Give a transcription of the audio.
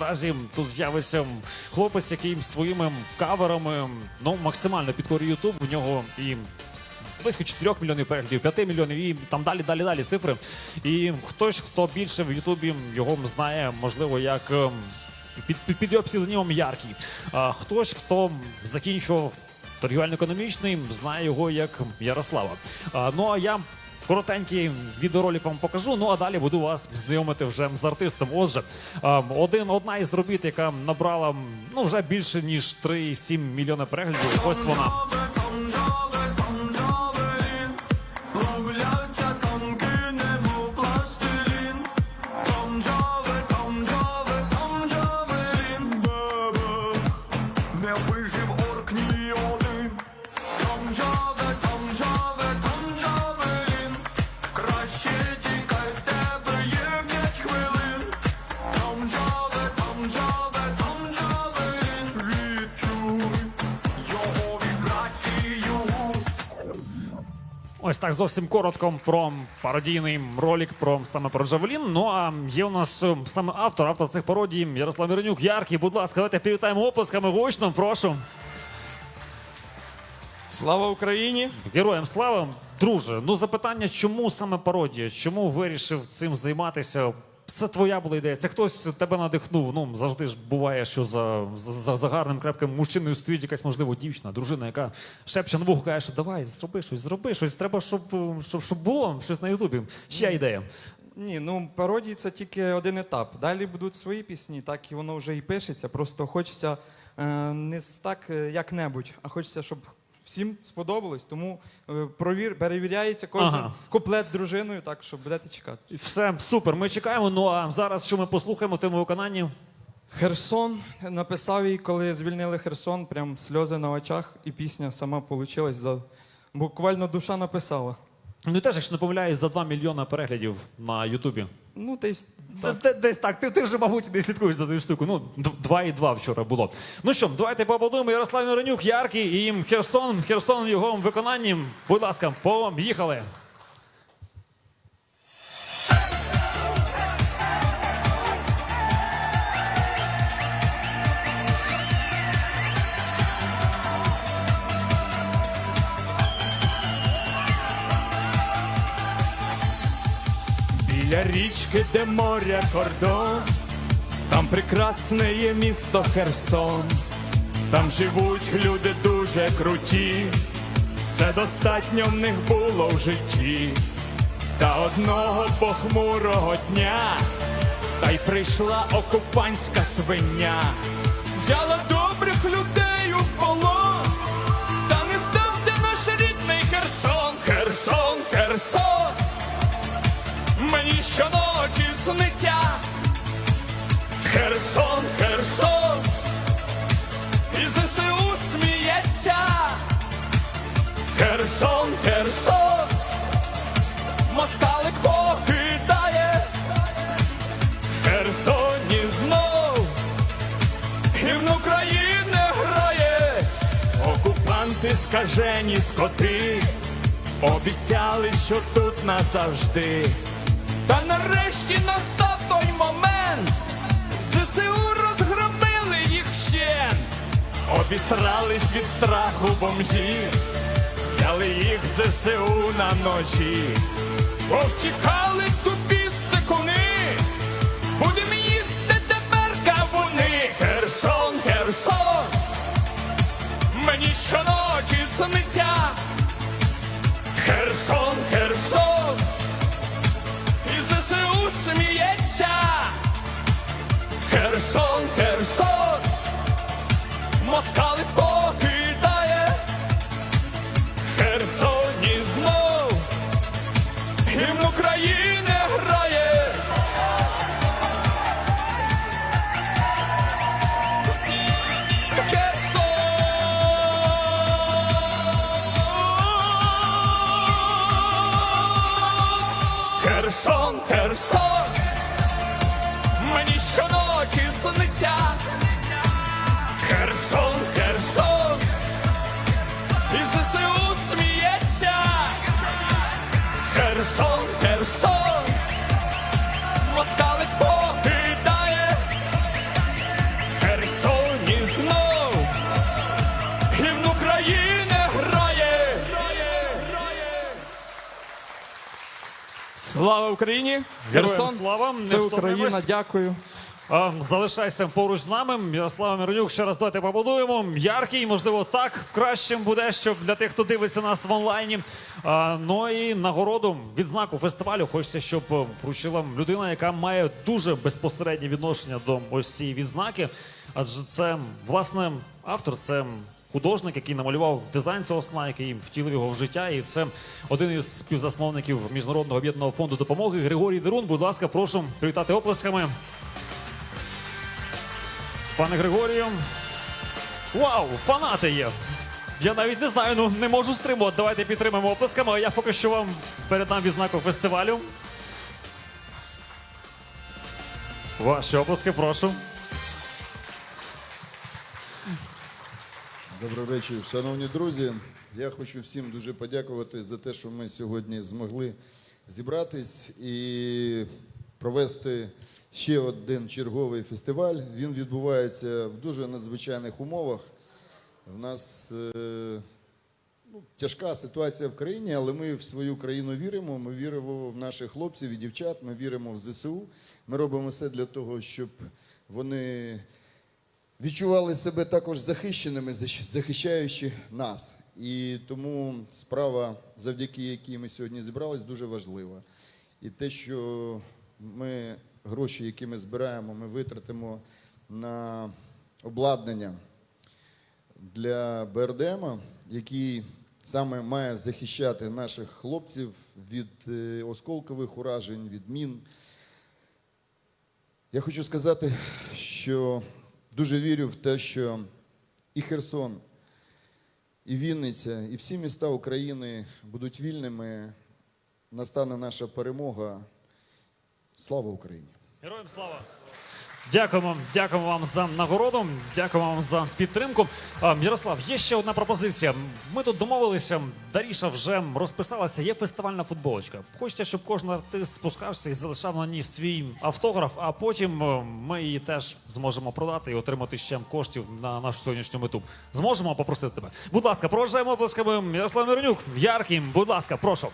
наразі тут з'явиться хлопець, який своїми каверами ну максимально підкорює Ютуб. В нього і близько 4 мільйонів переглядів, 5 мільйонів і там далі, далі, далі цифри. І хтось, хто більше в Ютубі його знає, можливо, як. ем, Під, під, під його псевдонімом Яркий. А хтось, хто закінчував торгівельно-економічний, знає його як Ярослава. А, ну а я коротенький відеоролик вам покажу. Ну а далі буду вас знайомити вже з артистом. Отже, один одна із робіт, яка набрала ну вже більше ніж 3,7 мільйона переглядів. Ось вона. Ось так зовсім коротко про пародійний ролик про саме про Джавелін. Ну а є у нас е, саме автор, автор цих пародій Ярослав Миронюк. Яркий, будь ласка, давайте привітаємо оплесками гучно. Прошу. Слава Україні! Героям слава, друже. Ну запитання, чому саме пародія? Чому вирішив цим займатися? Це твоя була ідея. Це хтось тебе надихнув. Ну завжди ж буває, що за, за, за гарним крепким мужчиною стоїть якась можливо дівчина, дружина, яка шепче на вухо, каже, що давай, зроби щось, зроби щось. Треба, щоб, щоб, щоб було щось на Ютубі. Чия ідея? Ні, ну пародії це тільки один етап. Далі будуть свої пісні, так і воно вже і пишеться. Просто хочеться е, не так е, як-небудь, а хочеться, щоб всім сподобалось. Тому е, провір, перевіряється кожен Ага. куплет дружиною, так що будете чекати. Все супер. Ми чекаємо. Ну а зараз що ми послухаємо в тому виконанні? Херсон написав їй, коли звільнили Херсон, прям сльози на очах, і пісня сама вийшла. За... Буквально душа написала. Ну теж, якщо не помиляюсь, за 2 мільйони переглядів на Ютубі. Ну, десь Д- д- Десь так, ти, ти вже, мабуть, не слідкуєш за ту штуку. Ну, д- два і два вчора було. Ну що, давайте поаплодуємо Ярослав Миронюк, Яркий і Херсон. Херсон в його виконанні. Будь ласка, поїхали. Біля річки, де моря кордон, там прекрасне є місто Херсон, там живуть люди дуже круті, все достатньо в них було в житті, та одного похмурого дня, та й прийшла окупантська свиня, взяла добрих людей Мені щоночі сниться Херсон, Херсон, і ЗСУ сміється. Херсон, Херсон, москалик покидає. Херсоні знов гімн України грає. Окупанти скажені скоти. Обіцяли, що тут назавжди. Та нарешті настав той момент. ЗСУ розгромили їх вщен. Обісрались від страху бомжі. Взяли їх в ЗСУ на ночі. Повтікали тупі сцикуни. Будем їсти тепер кавуни. Херсон, Херсон. Мені щоночі сниться. Херсон, Херсон, сміється. Херсон, Херсон, москали Слава Україні! Героям Херсон, слава! Не це. Україна, дякую. А, залишайся поруч з нами. Ярослава Миронюк, ще раз давайте побудуємо. Яркий, можливо, так кращим буде, щоб для тих, хто дивиться нас в онлайні. А, ну і нагороду відзнаку фестивалю. Хочеться, щоб е, вручила людина, яка має дуже безпосереднє відношення до ось цієї відзнаки. Адже це власне автор, це. Художник, який намалював дизайн цього сна, який втілив його в життя, і це один із співзасновників міжнародного об'єднаного фонду допомоги Григорій Дерун. Будь ласка, прошу привітати оплесками. Пане Григорію. Вау, фанати є! Я навіть не знаю, ну не можу стримувати. Давайте підтримаємо оплесками, а я поки що вам передам відзнаку фестивалю. Ваші оплески, прошу. Добрий вечір, шановні друзі. Я хочу всім дуже подякувати за те, що ми сьогодні змогли зібратись і провести ще один черговий фестиваль. Він відбувається в дуже надзвичайних умовах. В нас е, ну, тяжка ситуація в країні, але ми в свою країну віримо. Ми віримо в наших хлопців і дівчат. Ми віримо в ЗСУ. Ми робимо все для того, щоб вони відчували себе також захищеними, захищаючи нас. І тому справа, завдяки якій ми сьогодні зібрались, дуже важлива. І те, що ми гроші, які ми збираємо, ми витратимо на обладнання для БРДМа, який саме має захищати наших хлопців від е, осколкових уражень, від мін. Я хочу сказати, що дуже вірю в те, що і Херсон, і Вінниця, і всі міста України будуть вільними. Настане наша перемога. Слава Україні! Героям слава! Дякуємо, дякуємо вам за нагороду, дякуємо вам за підтримку. Ярослав, є ще одна пропозиція. Ми тут домовилися, Даріша вже розписалася. Є фестивальна футболочка. Хочеться, щоб кожен артист спускався і залишав на ній свій автограф, а потім е, ми її теж зможемо продати і отримати ще коштів на нашу сьогоднішню мету. Зможемо попросити тебе. Будь ласка, проважаємо оплесками Ярослав Миронюк. Ярким, будь ласка, прошу.